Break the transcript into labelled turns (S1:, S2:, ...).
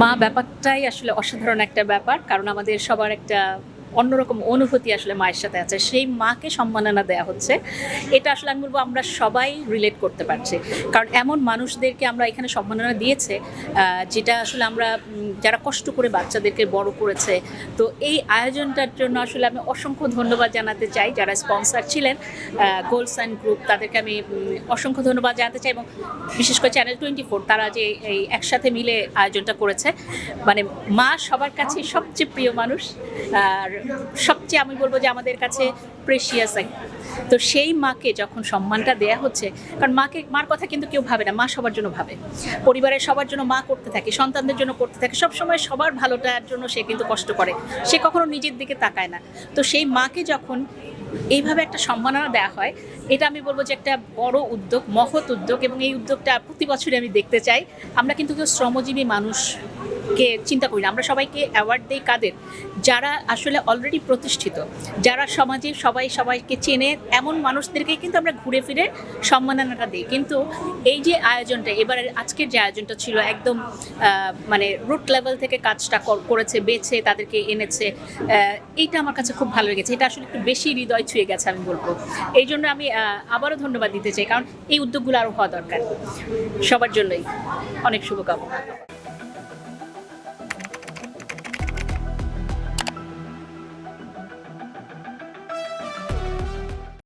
S1: মা ব্যাপারটাই আসলে অসাধারণ একটা ব্যাপার কারণ আমাদের সবার একটা অন্যরকম অনুভূতি আসলে মায়ের সাথে আছে। সেই মাকে সম্মাননা দেওয়া হচ্ছে। এটা আসলে আমি বলব আমরা সবাই রিলেট করতে পারছি। কারণ এমন মানুষদেরকে আমরা এখানে সম্মাননা দিয়েছে যেটা আসলে আমরা যারা কষ্ট করে বাচ্চাদেরকে বড় করেছে। তো এই আয়োজনটার জন্য আসলে আমি অসংখ্য ধন্যবাদ জানাতে চাই যারা স্পন্সর ছিলেন গোলস অ্যান্ড গ্রুপ তাদেরকে আমি অসংখ্য ধন্যবাদ জানাতে চাই এবং বিশেষ করে চ্যানেল টোয়েন্টি ফোর তারা যে এই একসাথে মিলে আয়োজনটা করেছে। মানে মা সবার কাছে সবচেয়ে প্রিয় মানুষ, আর সবচেয়ে আমি বলব যে আমাদের কাছে প্রেশিয়াস তো সেই মাকে যখন সম্মানটা দেয়া হচ্ছে, কারণ মাকে, মার কথা কিন্তু কেউ ভাবে না, মা সবার জন্য ভাবে। পরিবারের সবার জন্য মা করতে থাকে, সন্তানদের জন্য করতে থাকে, সবসময় সবার ভালোটার জন্য সে কিন্তু কষ্ট করে, সে কখনো নিজের দিকে তাকায় না। তো সেই মাকে যখন এইভাবে একটা সম্মাননা দেওয়া হয়, এটা আমি বলব যে একটা বড় উদ্যোগ, মহৎ উদ্যোগ এবং এই উদ্যোগটা প্রতি বছরই আমি দেখতে চাই। আমরা কিন্তু কেউ শ্রমজীবী মানুষকে চিন্তা করি আমরা সবাইকে অ্যাওয়ার্ড দিই কাদের? যারা আসলে অলরেডি প্রতিষ্ঠিত, যারা সমাজে সবাই সবাইকে চেনে, এমন মানুষদেরকে কিন্তু আমরা ঘুরে ফিরে সম্মাননাটা দিই। কিন্তু এই যে আয়োজনটা, এবারের আজকের যে আয়োজনটা ছিল একদম মানে রুট লেভেল থেকে কাজটা করেছে, বেছে, তাদেরকে এনেছে এইটা আমার কাছে খুব ভালো লেগেছে। এটা আসলে একটু বেশি হৃদয় ছুঁয়ে গেছে আমি বলব। এই জন্য আমি আবারও ধন্যবাদ দিতে চাই, কারণ এই উদ্যোগগুলো আরও হওয়া দরকার। সবার জন্যই অনেক শুভকামনা।